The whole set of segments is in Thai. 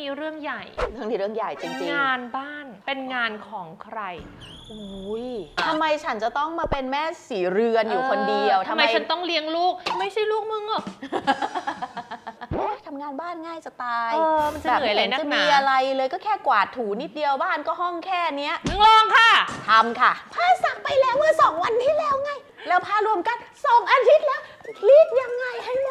นี้เรื่องใหญ่ เรื่องนี้เรื่องใหญ่จริงงานบ้านเป็นงานของใครๆอุ้ยทำไมฉันจะต้องมาเป็นแม่สีเรือนอยู่คนเดียวออทำไมฉันต้องเลี้ยงลูก ไม่ใช่ลูกมึงเหรอโอ๊ยทำงานบ้านง่ายจะตายเออมันจะแบบเหนื่อยอะไรเห็นนักจะหนามีอะไรเลยก็แค่กวาดถูนิดเดียวบ้านก็ห้องแค่เนี้ยมึงลองค่ะ ทำค่ะผ้าซักไปแล้วเมื่อสองวันที่แล้วไง แล้วผ้ารวมกันสองอาทิตย์แล้ว รีดยังไงให้หม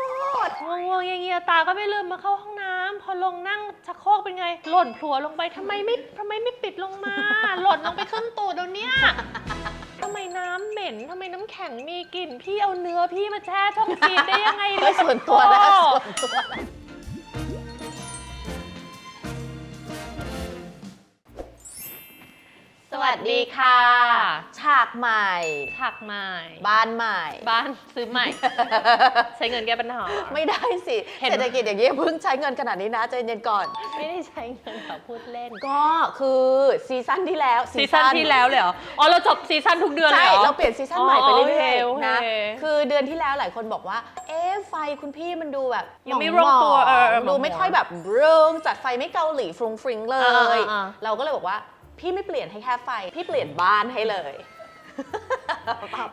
ดง่วงๆเงียๆตาก็ไม่ลืมมาเข้าห้องน้ำพอลงนั่งชักโครกเป็นไง หล่นพลัวลงไปทำไมไม่ทำไมไม่ปิดลงมา หล่นลงไปครึ่งตูดเดี๋ยวเนี้ยทำไมน้ำเหม็นทำไมน้ำแข็งมีกลิ่น พี่เอาเนื้อพี่มาแช่ช่องฟีดได้ยังไงเรื่องส่วนตัวนะโอ้ส่วนตัวส วัสดีค่ะ ฉากใหม่ถักใหม่ บ้านใหม่ บ้านซื้อใหม่ ใช้เงินแก้ปัญหา ไม่ได้สิเห็นเศรษฐกิจอย่างนี้เพิ่งใช้เงินขนาดนี้นะใจเย็นก่อน ไม่ได้ใช้เงินเขาพูดเล่น ก็คือซีซั่นที่แล้ว ซีซั่นที่แล้วเลยเหรอ อ๋อเราจบซีซั่นทุกเดือนเลยใช่เหรอเราเปลี่ยนซีซั่นใหม่ไปเรื่อยอ๋อโอเคโอๆเคนะ คือเดือนที่แล้วหลายคนบอกว่า เอ๊ะไฟคุณพี่มันดูแบบยังไม่หลงตัวๆเออเออดูไม่ค่อยแบบเริงจัดไฟไม่เกาหลีฟรุงฟริงเลอ่ายอ่าเราก็เลยบอกว่า พี่ไม่เปลี่ยนให้แค่ไฟ พี่เปลี่ยนบ้านให้เลย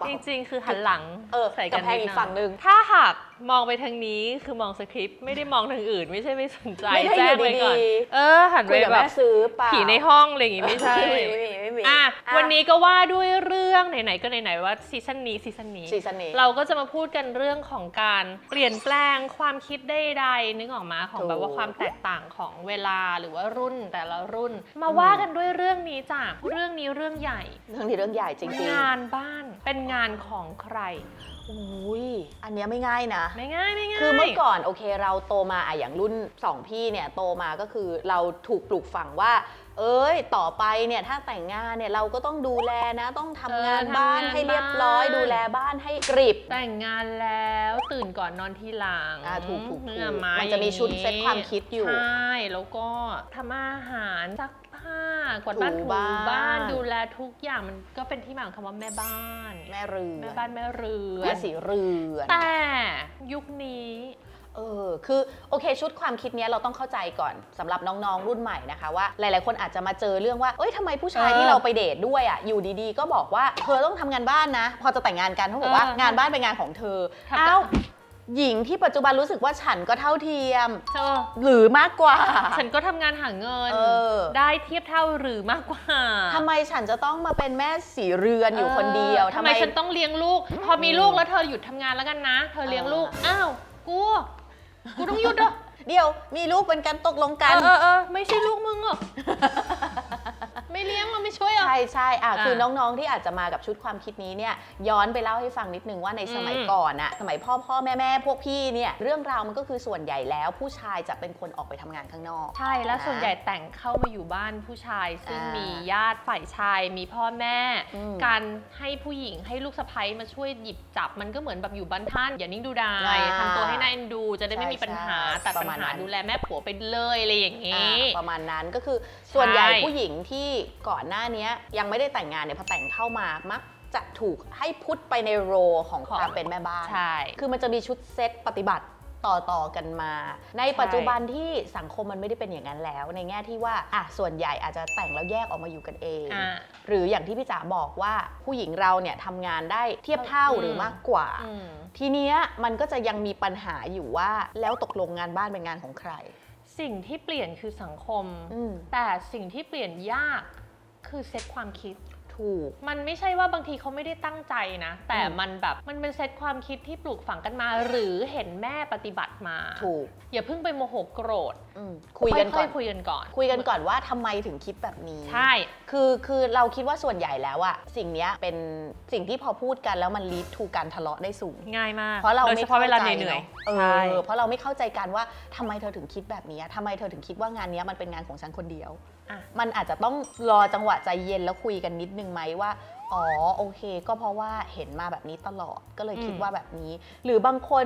จริงๆ คือหันหลังเออใส่กันกำแพงอีกฝั่งหนึ่งถ้าหากมองไปทางนี้คือมองสคริปต์ไม่ได้มองทางอื่น ไม่ใช่ไม่สนใจไม่ได้แจ้องยู่ไว้ก่อนดีเออ หันๆไปคุยกับแบแม่บซื้อเปล่าผีในห้องอะไรอย่างงี้ไม่ใช่ไม่มีไม่มีไม่มีอะอะวันนี้ก็ว่าด้วยเรื่องไหนๆก็ไหนๆว่าซีซั่นนี้ซีซั่นนี้ ซีซั่นนี้ เราก็จะมาพูดกันเรื่องของการเปลี่ยนแปลงความคิดใดๆนึกออกมาของแบบว่าความแตกต่างของเวลาหรือว่ารุ่นแต่ละรุ่น มาว่ากันด้วยเรื่องนี้จ้ะเรื่องนี้เรื่องใหญ่ เรื่องนี้เรื่องใหญ่จริงงานบ้านเป็นงานของใครๆอุ้ยอันเนี้ยไม่ง่ายนะ ไม่ง่ายไม่ง่าย คือเมื่อก่อนโอเคเราโตมาอะอย่างรุ่นสองพี่เนี่ยโตมาก็คือเราถูกปลูกฝังว่า เอ้ยต่อไปเนี่ยถ้าแต่งงานเนี่ยเราก็ต้องดูแลนะ ต้องทำงานบ้านให้เรียบร้อยดูแลบ้านให้กริบแต่งงานแล้วตื่นก่อนนอนทีหลังอ่าถูกถูกถูกเนื้อไม้มันจะมีชุดเซ็ตความคิดอยู่ ใช่ แล้วก็ทำอาหารซัก ผ้ากวาดบ้านถูถูบ้าน บ้านดูแลทุกอย่างมันก็เป็นที่มาของคำว่าแม่บ้านแม่เรือนแม่บ้านแม่เรือนแม่สีเรือนแต่ยุคนี้เออคือโอเคชุดความคิดเนี้ยเราต้องเข้าใจก่อนสำหรับน้องๆ รุ่นใหม่นะคะว่าหลายๆ คนอาจจะมาเจอเรื่องว่าเอ้ยทำไมผู้ชายเออที่เราไปเดทด้วยอะอยู่ดีๆ ก็บอกว่าเธอต้องทำงานบ้านนะ พอจะแต่งงานกันเขาบอกว่าเอองานบ้านเป็นงานของเธอทำอ้าว หญิงที่ปัจจุบันรู้สึกว่าฉันก็เท่าเทียม เธอ หรือมากกว่า ฉันก็ทำงานหาเงิน เออ ได้เทียบเท่าหรือมากกว่าทำไมฉันจะต้องมาเป็นแม่สีเรือนอยู่คนเดียว ออทำไมฉันต้องเลี้ยงลูก พอมีลูกแล้วเธอหยุดทำงานแล้วกันนะ เธอเลี้ยงลูก อ้าว กู กูต้องหยุดเหรอเดี๋ยวมีลูกเป็นการตกลงเอกันอเออเออไม่ใช่ลูกมึงเหรอ ไม่เลี้ยงเราไม่ช่วยเหรอ ใช่ใช่อะอะคือน้องๆที่อาจจะมากับชุดความคิดนี้เนี่ยย้อนไปเล่าให้ฟังนิดนึงว่าในสมัยอืมก่อนอะสมัยพ่อพ่อแม่แม่พวกพี่เนี่ยเรื่องราวมันก็คือส่วนใหญ่แล้ว ผู้ชายจะเป็นคนออกไปทำงานข้างนอก ใช่แล้วนะส่วนใหญ่แต่งเข้ามาอยู่บ้านผู้ชาย ซึ่งอ่ามีมีญาติฝ่ายชาย มีพ่อแม่ อืมการให้ผู้หญิงให้ลูกสะใภ้มาช่วยหยิบจับมันก็เหมือนแบบอยู่บ้านท่าน อย่านิ่งดูดายอ่าทำตัวให้น่าเอ็นดูจะได้ไม่ใช่มีปัญหาใช่ตัดปปัระญมาณหานั้น ดูแลแม่ผัวไปเลยอะไรอย่างนี้อ่าประมาณนั้นก็คือ ส่วนใหญ่ใช่ผู้หญิงที่ก่อนหน้านี้ยังไม่ได้แต่งงานเนี่ยพอแต่งเข้ามามักจะถูกให้พุทธไปในโรของของความเป็นแม่บ้าน ใช่ คือมันจะมีชุดเซตปฏิบัติต่อต่อกันมา ในปัจจุบันที่สังคมมันไม่ได้เป็นอย่างนั้นแล้ว ในแง่ที่ว่าอะส่วนใหญ่อาจจะแต่งแล้วแยกออกมาอยู่กันเองอ่าหรืออย่างที่พี่จ๋าบอกว่าผู้หญิงเราเนี่ยทำงานได้เทียบเท่าอืมหรือมากกว่าอืมทีเนี้ยมันก็จะยังมีปัญหาอยู่ว่าแล้วตกลงงานบ้านเป็นงานของใคร สิ่งที่เปลี่ยนคือสังคมอืมแต่สิ่งที่เปลี่ยนยากคือเซตความคิด ถูก มันไม่ใช่ว่าบางทีเขาไม่ได้ตั้งใจนะ แต่อืมมันแบบมันเป็นเซตความคิดที่ปลูกฝังกันมา หรือเห็นแม่ปฏิบัติมา ถูก อย่าเพิ่งไปโมโหโกรธอืมคุยกันก่อนค่ๆคุยกันก่อน คุยกันก่อนว่าทำไมถึงคิดแบบนี้ ใช่ คือคือเราคิดว่าส่วนใหญ่แล้วอะสิ่งเนี้ยเป็นสิ่งที่พอพูดกันแล้วมันลีดทูการทะเลาะได้สูง ง่ายมากเพราะเราโดยไม่เฉพาะเวลาข้ใจเหนื่อยะเอใช่ อเพราะเราไม่เข้าใจกันว่าทำไมเธอถึงคิดแบบนี้ทำไมเธอถึงคิดว่างานเนี้ยมันเป็นงานของฉันคนเดียวอะ มันอาจจะต้องรอจังหวะใจเย็นแล้วคุยกันนิดนึงไหมว่า อ๋อโอเค ก็เพราะว่าเห็นมาแบบนี้ตลอดก็เลยคิดอืมว่าแบบนี้ หรือบางคน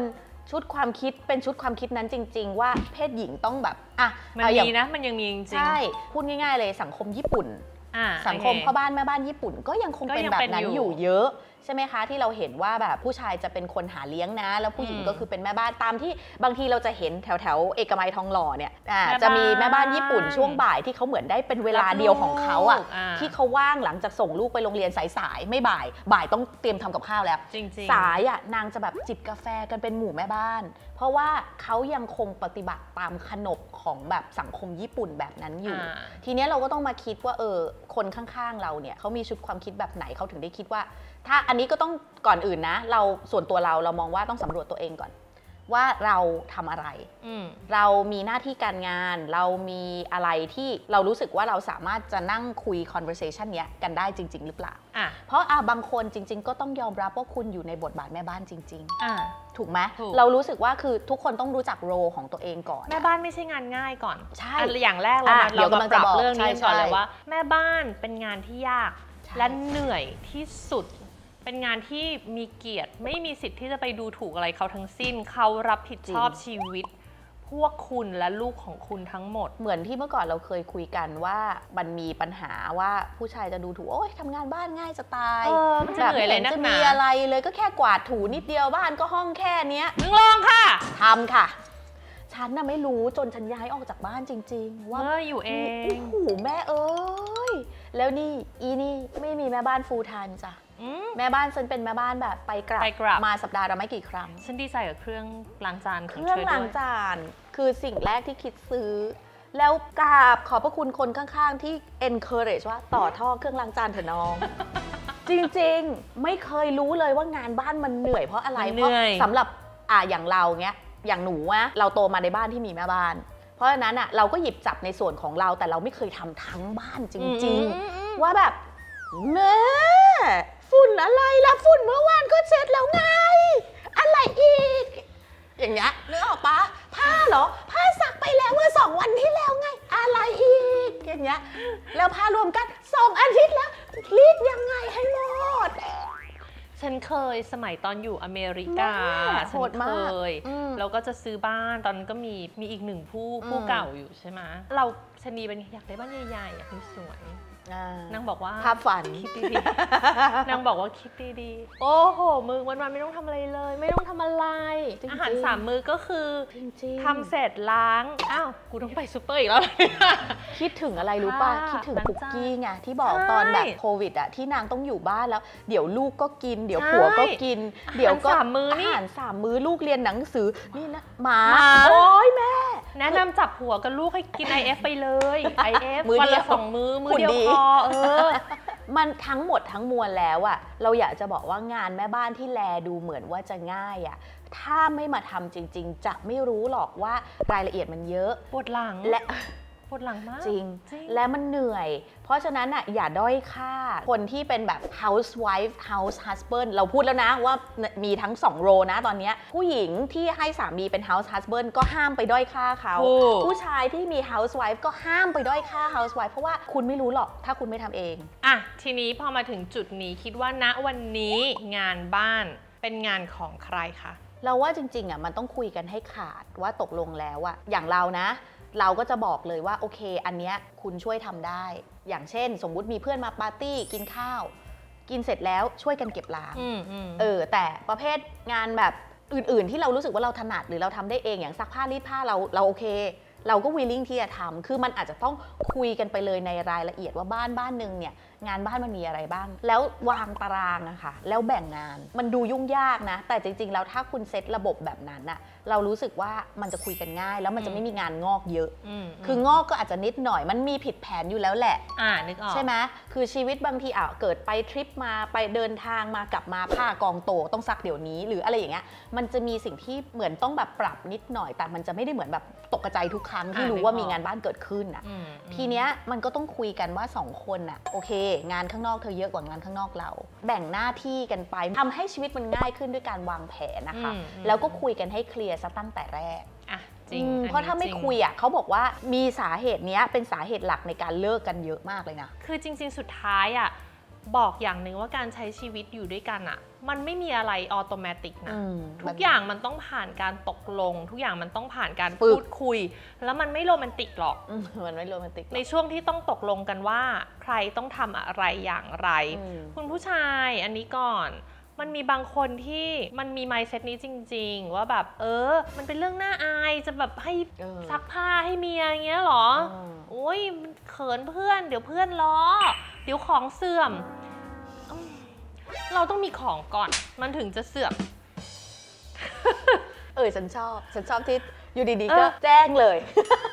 ชุดความคิดเป็นชุดความคิดนั้นจริง ๆ ว่าเพศหญิงต้องแบบอะมันเอาอย่างมีนะมันยังมีจริงๆใช่พูดง่าย ๆ เลยสังคมญี่ปุ่นอะสังคมโอเพ่อบ้านแม่บ้านญี่ปุ่นก็ยังคงก็เป็นยังแบเป็บนนั้นอยู่อยู่เยอะ ใช่ไหมคะ ที่เราเห็นว่าแบบผู้ชายจะเป็นคนหาเลี้ยงนะ แล้วผู้หญิงอืมก็คือเป็นแม่บ้านตามที่บางทีเราจะเห็นแถวแถวๆเอกมัยทองหล่อเนี่ยอ่าแม่บ้านจะมีแม่บ้านญี่ปุ่นช่วงบ่ายที่เขาเหมือนได้เป็นเวลาเดียวของเขาอะรับลูกอ่า ที่เขาว่างหลังจากส่งลูกไปโรงเรียนสายๆไม่บ่าย บ่ายต้องเตรียมทำกับข้าวแล้ว จริงๆสายอะนางจะแบบจิบกาแฟกันเป็นหมู่แม่บ้าน เพราะว่าเขายังคงปฏิบัติตามขนบของแบบสังคมญี่ปุ่นแบบนั้นอยู่ อ่า ทีเนี้ยเราก็ต้องมาคิดว่าเออคนข้างๆเราเนี่ยเขามีชุดความคิดแบบไหนเขาถึงได้คิดว่า ถ้าอันนี้ก็ต้องก่อนอื่นนะ เราส่วนตัวเราเรามองว่าต้องสำรวจตัวเองก่อน ว่าเราทำอะไร อืม เรามีหน้าที่การงาน เรามีอะไรที่เรารู้สึกว่าเราสามารถจะนั่งคุย conversation เนี้ยกันได้จริง ๆ หรือเปล่า อะ เพราะอะบางคนจริง ๆ ก็ต้องยอมรับว่าคุณอยู่ในบทบาทแม่บ้านจริง อะ ๆ ถูกไหมถูก เรารู้สึกว่าคือทุกคนต้องรู้จักโรของตัวเองก่อน แม่บ้านไม่ใช่งานง่ายก่อนใช่อันอย่างแรกเราอะมาเดี๋เรายวกำลัมางปรับจะบอกเรื่องนี้กันก่อนใช่เลยใช่ว่า แม่บ้านเป็นงานที่ยาก ใช่ และเหนื่อยที่สุด เป็นงานที่มีเกียรติ ไม่มีสิทธิ์ที่จะไปดูถูกอะไรเขาทั้งสิ้น เขารับผิดชอบชีวิต พวกคุณและลูกของคุณทั้งหมด เหมือนที่เมื่อก่อนเราเคยคุยกันว่ามันมีปัญหาว่าผู้ชายจะดูถูกโอ้ยทำงานบ้านง่ายจะตายเออมันจะเหนื่อยอะไรแบบนักจะหนามีอะไรเลยก็แค่กวาดถูนิดเดียวบ้านก็ห้องแค่เนี้ย มึงลองค่ะ ทำค่ะ ฉันน่ะไม่รู้จนฉันย้ายออกจากบ้านจริง ๆ ว่าเอออยู่เอง โอ้โหแม่เอ้ย แล้วนี่อีนี่ไม่มีแม่บ้านฟูลไทม์จ้ะ อืม แม่บ้านฉันเป็นแม่บ้านแบบไปกลับไปกลับ มาสัปดาห์ละไม่กี่ครั้ง ฉันดีใจกับเครื่องล้างจานเคของรื่องธล้างด้วยจานคือสิ่งแรกที่คิดซื้อ แล้วกราบขอบพระคุณคนข้างๆ ที่ encourage ว่าต่อท่อเครื่องล้างจานเถอะน้อง จริงๆ ไม่เคยรู้เลยว่างานบ้านมันเหนื่อยเพราะอะไรมันเพเหนื่ราะอย สำหรับอ่าอย่างเราเนี้ยอย่างหนูอะเราโตมาในบ้านที่มีแม่บ้าน เพราะฉะนั้นอะเราก็หยิบจับในส่วนของเราแต่เราไม่เคยทำทั้งบ้านจริง อืมอืมอืม ๆ ว่าแบบแม่ ฝุ่นอะไรล่ะฝุ่นเมื่อวานก็เช็ดแล้วไง อะไรอีก อย่างเงี้ยนึกออกปะผ้าเหรอ ผ้าซักไปแล้วเมื่อสองวันที่แล้วไง อะไรอีก อย่างเงี้ยแล้วผ้ารวมกันสองอาทิตย์แล้วรีดยังไงให้หมด ฉันเคยสมัยตอนอยู่อเมริกาแม่ฉัโหนดเคมากยอืมเราก็จะซื้อบ้านตอนนั้นก็มีมีอีกหนึ่งผู้ผู้อืม เก่าอยู่ใช่ไหมเราชะนีเป็นอยากได้บ้านใหญ่ๆอยากสวย อ่าๆนางบอกว่าภาพฝัน คิดดีๆ นางบอกว่าคิดดีๆ โอ้โห มือวันๆไม่ต้องทำอะไรเลย ไม่ต้องทำอะไร จริงๆอาหารสามมือก็คือจริงๆ ทำเสร็จล้าง อ้าว กูต้องไปซูเปอร์อีกแล้วเหรอเนี่ยคิดถึงอะไรรู้ป่ะ ค่ะคิดถึงล้างปุกจานกี้ไงที่บอกใช่ตอนแบบโควิดอะที่นางต้องอยู่บ้านแล้ว เดี๋ยวลูกก็กิน เดี๋ยวผัวก็กินอาหารเดี๋ยวก็สามมื้อนี่อาหารสามมื้อลูกเรียนหนังสือนี่นะหมาหมา โอ้ยแม่ แนะนำจับหัวกับลูกให้กิน IF ไปเลย IF มื้อวันเดียละวสองมือมือหุ่นเดียวดี พอเออ มันทั้งหมดทั้งมวลแล้วอะเราอยากจะบอกว่างานแม่บ้านที่แลดูเหมือนว่าจะง่ายอะถ้าไม่มาทำจริง ๆ จะไม่รู้หรอกว่ารายละเอียดมันเยอะ ปวดหลัง และ ปวดหลังมากจริงจริง และมันเหนื่อย เพราะฉะนั้นอะอย่าด้อยค่า คนที่เป็นแบบ housewife house husband เราพูดแล้วนะว่ามีทั้งสองโรนะตอนเนี้ยผู้หญิงที่ให้สามีเป็น house husband ก็ห้ามไปด้อยค่าเขาถูกผู้ชายที่มี housewife ก็ห้ามไปด้อยค่า housewife เพราะว่าคุณไม่รู้หรอกถ้าคุณไม่ทำเอง อะ ทีนี้พอมาถึงจุดนี้คิดว่าณวันนี้งานบ้านเป็นงานของใครคะเราว่าจริงๆอะมันต้องคุยกันให้ขาดว่าตกลงแล้วอะอย่างเรานะ เราก็จะบอกเลยว่าโอเค อันเนี้ยคุณช่วยทำได้ อย่างเช่น สมมุติมีเพื่อนมาปาร์ตี้กินข้าว กินเสร็จแล้วช่วยกันเก็บล้างอืมอืมเออ แต่ประเภทงานแบบอื่น ๆ ที่เรารู้สึกว่าเราถนัดหรือเราทำได้เองอย่างซักผ้ารีดผ้าเราเราโอเค เราก็วิลลิ่งที่จะทำคือมันอาจจะต้องคุยกันไปเลยในรายละเอียดว่าบ้านบ้านหนึ่งเนี่ยงานบ้านมันมีอะไรบ้าง แล้ววางตารางอะค่ะแล้วแบ่งงานมันดูยุ่งยากนะ แต่จริง ๆ แล้วถ้าคุณเซตระบบแบบนั้นอะ เรารู้สึกว่ามันจะคุยกันง่าย แล้วมันจะไม่มีงานงอกเยอะอืมคืองอกก็อาจจะนิดหน่อยมันมีผิดแผนอยู่แล้วแหละ อ่านึกออกใช่ไหมคือชีวิตบางทีอะเกิดไปทริปมาไปเดินทางมากลับมาผ้ากองโตต้องซักเดี๋ยวนี้ หรืออะไรอย่างเงี้ยมันจะมีสิ่งที่เหมือนต้องแบบปรับนิดหน่อย แต่มันจะไม่ได้เหมือนแบบตกกระจายทุกครั้งที่อ่ารู้นึกว่าออกมีงานบ้านเกิดขึ้นอะอืมทีเนี้ยมันก็ต้องคุยกันว่าสองคนน่ะโอเค งานข้างนอกเธอเยอะกว่างานข้างนอกเราแบ่งหน้าที่กันไปทำให้ชีวิตมันง่ายขึ้นด้วยการวางแผนนะคะอืมอืม แล้วก็คุยกันให้เคลียร์ซะตั้งแต่แรก อะจริงอืมอันนี้เพราะถ้าไม่จงคุยอะเขาบอกว่ามีสาเหตุเนี้ยเป็นสาเหตุหลักในการเลิกกันเยอะมากเลยนะ คือจริง ๆ สุดท้ายอะ บอกอย่างหนึ่งว่าการใช้ชีวิตอยู่ด้วยกันอะมันไม่มีอะไรออโตเมติกนะอืมทุกอย่างมันต้องผ่านการตกลง ทุกอย่างมันต้องผ่านการฝึพูกดคุย แล้วมันไม่โรแมนติกหรอกอืมมันไม่โรแมนติกหรอกในช่วงที่ต้องตกลงกันว่าใครต้องทำอะไรอย่างไรอืมคุณผู้ชายอันนี้ก่อนมันมีบางคนที่มันมี mindset นี้จริง ๆ ว่าแบบเออ มันเป็นเรื่องน่าอายจะแบบให้เออซักผ้าให้เมียอย่างเงี้ยเหรออืมโอ้ยมันเขินเพื่อน เดี๋ยวเพื่อนล้อ เดี๋ยวของเสื่อมอืม เราต้องมีของก่อน มันถึงจะเสื่อม เออฉันชอบ ฉันชอบที่อยู่ดีเอๆก็อแจ้งเลย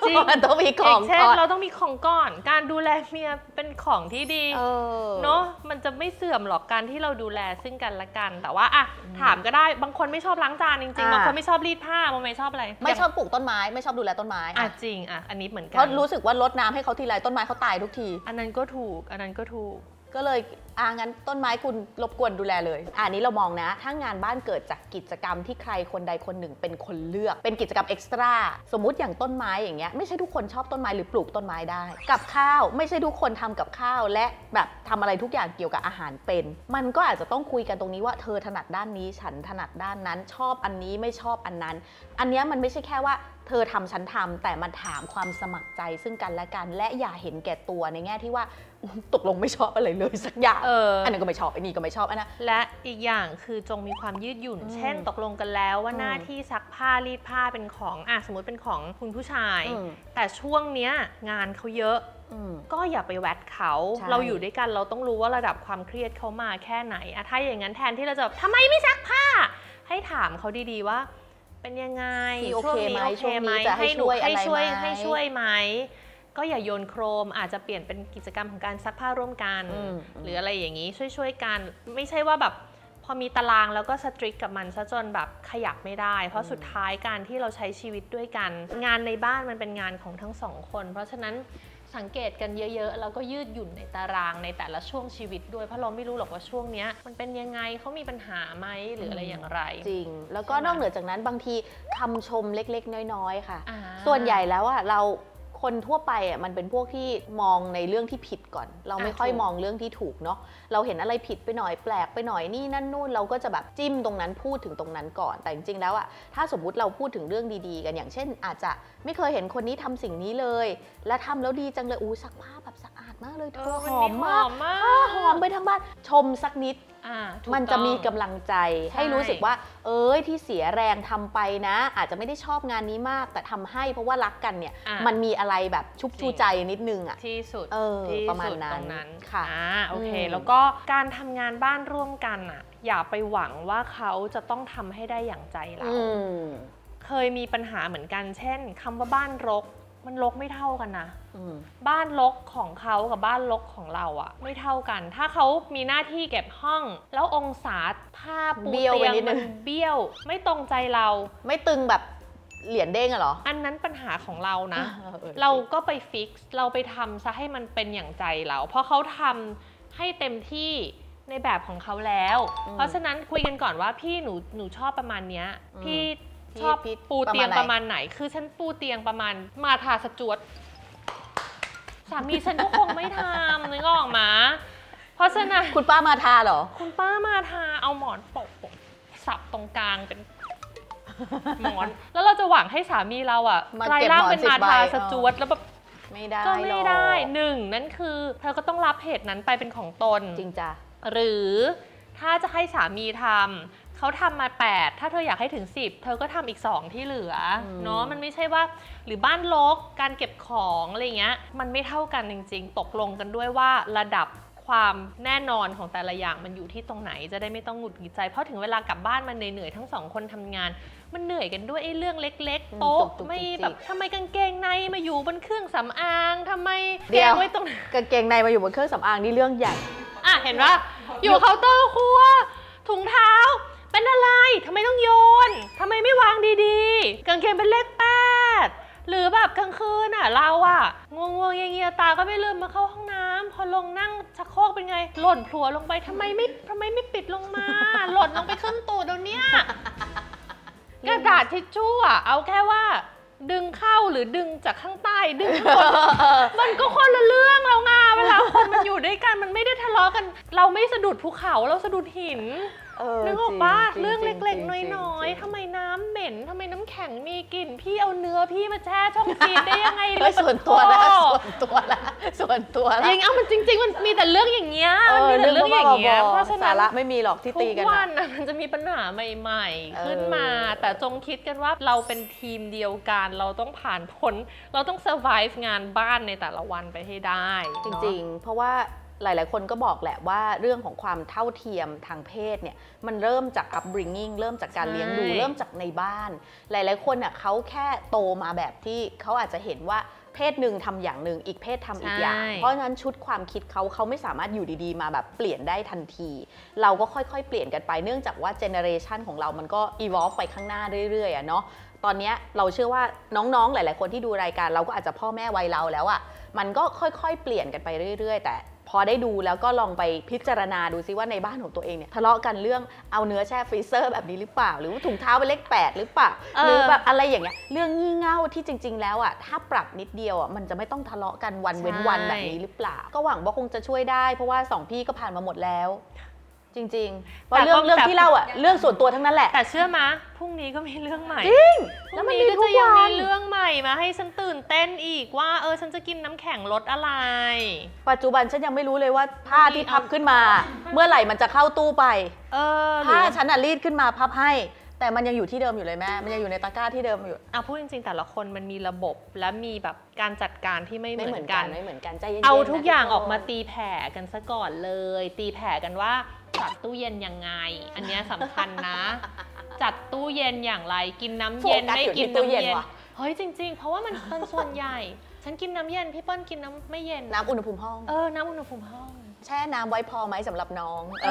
จริงว่ามันต้องมีขอองย่างเช่นก่อนเราต้องมีของก่อน การดูแลเมียเป็นของที่ดี เออ เนาะมันจะไม่เสื่อมหรอกการที่เราดูแลซึ่งกันและกัน แต่ว่าอะอืมถามก็ได้บางคนไม่ชอบล้างจานจริงๆอ่า บางคนไม่ชอบรีดผ้าบางคนไม่ชอบอะไรไม่ชอบปลูกต้นไม้ ไม่ชอบดูแลต้นไม้อะอะจริงอะอันนี้เหมือนกัเพราะรู้สึกว่ารดน้ำให้เขาทีไรต้นไม้เขาตายทุกที อันนั้นก็ถูก อันนั้นก็ถูก ก็เลย อ่างั้นต้นไม้คุณรบกวนดูแลเลยอ่านี้เรามองนะ ถ้างานบ้านเกิดจากกิจกรรมที่ใครคนใดคนหนึ่งเป็นคนเลือก เป็นกิจกรรมเอ็กซ์ตร้าสมมุติอย่างต้นไม้อย่างเงี้ยไม่ใช่ทุกคนชอบต้นไม้หรือปลูกต้นไม้ได้ กับข้าวไม่ใช่ทุกคนทำกับข้าวและแบบทำอะไรทุกอย่างเกี่ยวกับอาหารเป็น มันก็อาจจะต้องคุยกันตรงนี้ว่าเธอถนัดด้านนี้ฉันถนัดด้านนั้น ชอบอันนี้ไม่ชอบอันนั้น อันนี้มันไม่ใช่แค่ว่าเธอทำฉันทำแต่มันถามความสมัครใจซึ่งกันและกัน และอย่าเห็นแก่ตัวในแง่ที่ว่าตกลงไม่ชอบอะไรเลยสักอย่างเอออันนั้นก็ไม่ชอบไอ้นี่ก็ไม่ชอบอันนั้น และอีกอย่างคือจงมีความยืดหยุ่น อืมเช่น ตกลงกันแล้วว่าอืมหน้าที่ซักผ้ารีดผ้าเป็นของอะสมมติเป็นของคุณผู้ชาย อืม แต่ช่วงเนี้ยงานเขาเยอะ อืม ก็อย่าไปแวดเขา ใช่ เราอยู่ด้วยกันเราต้องรู้ว่าระดับความเครียดเขามาแค่ไหนอะถ้าอย่างนั้นแทนที่เราจะแบบทำไมไม่ซักผ้า ให้ถามเขาดีๆว่า เป็นยังไงพี่โอเคไหมโอเคไหมช่วงนี้จะให้หนูช่วยให้อะไรช่วยไหม ให้ช่วยไหม ก็อย่าโยนโครมอาจจะเปลี่ยนเป็นกิจกรรมของการซักผ้าร่วมกันอืมหรืออะไรอย่างนี้ช่วยๆกัน ไม่ใช่ว่าแบบพอมีตารางแล้วก็สตริกกับมันซะจนแบบขยับไม่ได้ เพราะสุดท้ายการที่เราใช้ชีวิตด้วยกัน งานในบ้านมันเป็นงานของทั้งสองคน เพราะฉะนั้นสังเกตกันเยอะๆ แล้วก็ยืดหยุ่นในตารางในแต่ละช่วงชีวิตด้วยเพราะเราไม่รู้หรอกว่าช่วงเนี้ยมันเป็นยังไงเขามีปัญหาไหมหรืออะไรอย่างไร จริง แล้วก็ใช่ไหมนอกเหนือจากนั้นบางทีคำชมเล็กๆ น้อยๆ ค่ะอ่าส่วนใหญ่แล้วอะเรา คนทั่วไปอะมันเป็นพวกที่มองในเรื่องที่ผิดก่อน เราไม่อะค่อยถูกมองเรื่องที่ถูกเนาะเราเห็นอะไรผิดไปหน่อยแปลกไปหน่อยนี่นั่นนู่นเราก็จะแบบจิ้มตรงนั้นพูดถึงตรงนั้นก่อน แต่จริงๆแล้วอะถ้าสมมุติเราพูดถึงเรื่องดีๆ กันอย่างเช่น อาจจะไม่เคยเห็นคนนี้ทำสิ่งนี้เลย และทำแล้วดีจังเลยอู้ซักผ้าแบบสะอาด มากเลยเธเอออหมันอมมากมาผ้าก หอมไปทั้งบ้านชมสักนิด อ่าถูมันต้จะองมีกำลังใจให้ใช่รู้สึกว่า เอ้ยที่เสียแรงทำไปนะ อาจจะไม่ได้ชอบงานนี้มาก แต่ทำให้เพราะว่ารักกันเนี่ย อะ มันมีอะไรแบบชุบจริชูงใจนิดนึงอะ ที่สุดเออที่ประมาณสุดนั้นตรงนั้นค่ะอ่าโอเค อืม แล้วก็การทำงานบ้านร่วมกันอะ อย่าไปหวังว่าเขาจะต้องทำให้ได้อย่างใจเรา อืม เคยมีปัญหาเหมือนกัน เช่นคำว่าบ้านรก มันรกไม่เท่ากันนะอืมบ้านรกของเขากับบ้านรกของเราอะไม่เท่ากัน ถ้าเขามีหน้าที่เก็บห้อง แล้วองศาผ้าปูเบี้ยวเตีไปยงนิดนึมังนเบี้ยว ไม่ตรงใจเรา ไม่ตึงแบบเหรียญเด้งอะเหรออันนั้นปัญหาของเรานะ ออออเราก็ไปฟิกซ์ เราไปทำซะให้มันเป็นอย่างใจเรา เพราะเขาทำให้เต็มที่ในแบบของเขาแล้วอืมเพราะฉะนั้นคุยกันก่อนว่าพี่หนูหนูชอบประมาณเนี้ยอืมพี่พี่ ชอบพี่ปูเตียงปประระมามาณณไหนไหน คือฉันปูเตียงประมาณมาทาสจวดสามีฉันก็คงไม่ทำนึกออกมา เพราะฉะนั้น คุณป้ามาทาเหรอ คุณป้ามาทาเอาหมอนปกปกสับตรงกลางเป็นหมอน แล้วเราจะหวังให้สามีเราอะมากลายเก็บร่างหมอนเป็นสิบมาทาใบ สจวดแล้วแบบไม่ได้ก็ไม่หรอกได้หนึ่งนั่นคือ เธอก็ต้องรับเหตุนั้นไปเป็นของตน จริงจ้ะ หรือ ถ้าจะให้สามีทำเขาทำมา 8 ถ้าเธออยากให้ถึง 10 เธอก็ทำอีก 2 ที่เหลืออมเนาะมันไม่ใช่ว่าหรือบ้านรกการเก็บของอะไรเงี้ยมันไม่เท่ากันจริง ๆ ตกลงกันด้วยว่าระดับความแน่นอนของแต่ละอย่างมันอยู่ที่ตรงไหนจะได้ไม่ต้องหงุดหงิดใจ เพราะถึงเวลากลับบ้านมันเหนื่อยๆทั้งสองคนทำงาน มันเหนื่อยกันด้วยไอ้เรื่องเล็ก ๆ โต๊ะจุกๆไม่จิกๆแบบทำไมกางเกงในมาอยู่บนเครื่องสำอางทำไมเดี๋แกยวงไว้ตรง กางเกงในมาอยู่บนเครื่องสำอางนี่เรื่องใหญ่อะ เห็นปะอยู่เคาน์เตอร์ครัว ถุงเท้า เป็นอะไรทำไมต้องโยนทำไมไม่วางดีๆ กางเกงเป็นเลขแปดหรือแบบกลางคืนอะเราอะงวงๆเงียๆตาก็ไม่ลืมมาเข้าห้องน้ำพอลงนั่งชักโครกเป็นไง หล่นพลัวลงไปทำไมไม่ทำไมไม่ปิดลงมา หล่นลงไปครึ่งตูดเดี๋ยวเนี้ยกระดาษทิชชู่อะเอาแค่ว่า ดึงเข้าหรือดึงจากข้างใต้ดึงข้างบนมันก็คนละเรื่องแล้วไงเวลาคนมันอยู่ด้วยกันมันไม่ได้ทะเลาะกัน เราไม่สะดุดภูเขาเราสะดุดหินเออ นึกออกปะจริงๆเรื่องเล็กจริๆงๆน้อยจริงๆๆทำไมน้ำเหม็นทำไมน้ำแข็งมีกลิ่น พี่เอาเนื้อพี่มาแช่ช่องฟีดได้ยังไงเฮ้ยล่ะส่วนตัวละปะโถส่วนตัวละส่วนตัวละจริงเอามันจริง ๆ มันมีแต่เรื่องอย่างเงี้ยมันมีแต่เรื่องอย่างเงี้ยบ้ๆเพราะฉะสานั้นระไม่มีหรอกที่ทุตีกกันวัอะนน่ะมันจะมีปัญหาใหม่เออๆขึ้นมา แต่จงคิดกันว่าเราเป็นทีมเดียวกัน เราต้องผ่านพ้นเราต้อง survive งานบ้านในแต่ละวันไปให้ได้ จริง ๆ เพราะว่า หลาย ๆ คนก็บอกแหละว่าเรื่องของความเท่าเทียมทางเพศเนี่ยมันเริ่มจาก upbringing เริ่มจากการเลี้ยงดู เริ่มจากในบ้าน หลาย ๆ คนอะเขาแค่โตมาแบบที่เขาอาจจะเห็นว่าเพศหนึ่งทำอย่างหนึ่งอีกเพศทำอีกอย่าง เพราะฉะนั้นชุดความคิดเขาเขาไม่สามารถอยู่ดีๆ มาแบบเปลี่ยนได้ทันที เราก็ค่อยๆ เปลี่ยนกันไปเนื่องจากว่าเจเนอเรชันของเรามันก็ evolve ไปข้างหน้าเรื่อยๆอะเนาะตอนเนี้ยเราเชื่อว่าน้องๆหลาย ๆ คนที่ดูรายการเราก็อาจจะพ่อแม่วัยเราแล้วอะ่ะมันก็ค่อยๆ เปลี่ยนกันไปเรื่อย ๆ แต่ พอได้ดูแล้วก็ลองไปพิจารณาดูซิว่าในบ้านของตัวเองเนี่ยทะเลาะกันเรื่องเอาเนื้อแช่ฟรีเซอร์แบบนี้หรือเปล่า หรือว่าถุงเท้าเป็นเลขแปดหรือเปล่าเออหรือแบบอะไรอย่างเงี้ยเรื่องงี่เง่าที่จริง ๆ แล้วอะถ้าปรับนิดเดียวอะมันจะไม่ต้องทะเลาะกันวันเว้นวันแบบนี้หรือเปล่า ก็หวังว่าคงจะช่วยได้เพราะว่าสองพี่ก็ผ่านมาหมดแล้ว จริงๆเพราะเรื่องเรื่องที่เล่าอะเรื่องส่วนตัวทั้งนั้นแหละ แต่เชื่อมะพรุ่งนี้ก็มีเรื่องใหม่จริง พแล้วรุ่งมันนี้มีก็ทุจะกยังวัมีน เรื่องใหม่มาให้ฉันตื่นเต้นอีกว่า เออฉันจะกินน้ำแข็งรสอะไร ปัจจุบันฉันยังไม่รู้เลยว่าผ้าที่พับขึ้นมา เมื่อไหร่มันจะเข้าตู้ไป เออหรืผ้าอฉันอะรีดขึ้นมาพับให้ แต่มันยังอยู่ที่เดิมอยู่เลยแม่ มันยังอยู่ในตะกร้าที่เดิมอยู่เอาพูดจริงๆ แต่ละคนมันมีระบบและมีแบบการจัดการที่ไม่เหไม่มืเหมืออนนกักันน ไม่เหมือนกันใจเย็นๆเอาทุกนะอย่างคนออกมาตีแผ่กันซะก่อนเลย ตีแผ่กันว่า จัดตู้เย็นยังไง อันเนี้ยสำคัญนะ จัดตู้เย็นอย่างไรกินน้ำเย็นโฟกัสไม่อยู่กินที่ตู้น้ำเย็เย็นนว่ะ เฮ้ยจริง ๆ เพราะว่ามันเป็นส่วนใหญ่ ฉันกินน้ำเย็นพี่เปิ้ลกินน้ำไม่เย็นน้ำอุณหภูมิห้อง เออน้ำอุณหภูมิห้อง แช่น้ำไว้พอไหมสำหรับน้อง เอ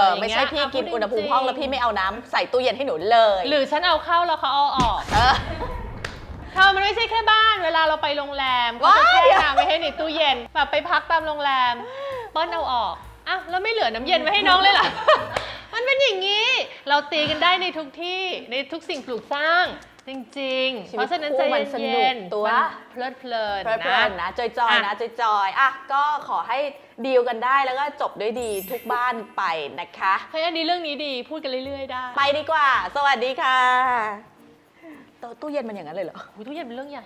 อ อย่างเงี้ยไม่ใช่พี่กินเอาพูดอุณหภูมิห้องจริงๆแล้วพี่ไม่เอาน้ำใส่ตู้เย็นให้หนูเลย หรือฉันเอาเข้าแล้วเขาเอาออก เออถ้ามันไม่ใช่แค่บ้าน เวลาเราไปโรงแรมก็จะว้ายแช่น้ำไว้ให้ในตู้เย็นแบบไปพักตามโรงแรมเปิ้ลเอาออก อ้าวแล้วไม่เหลือน้ำเย็นไว้ให้น้องเลยเหรอ มันเป็นอย่างนี้ เราตีกันได้ในทุกที่ในทุกสิ่งปลูกสร้าง จริง ๆ ชีวิตเพราะฉะนั้นใจคู่มันสนุเย็กนตัว มันเพลิดเพลินเพลิดเพลินะนนะจอยจอยๆนะอะจอยจอยๆอะก็ขอให้ดีลกันได้แล้วก็จบด้วยดีทุกบ้านไปนะคะ เฮ้ยอันนี้เรื่องนี้ดีพูดกันเรื่อยๆได้ไปดีกว่า สวัสดีค่ะตู้ตู้เย็นมันอย่างนั้นเลยเหรอ อุ๊ยตู้เย็นเป็นเรื่องใหญ่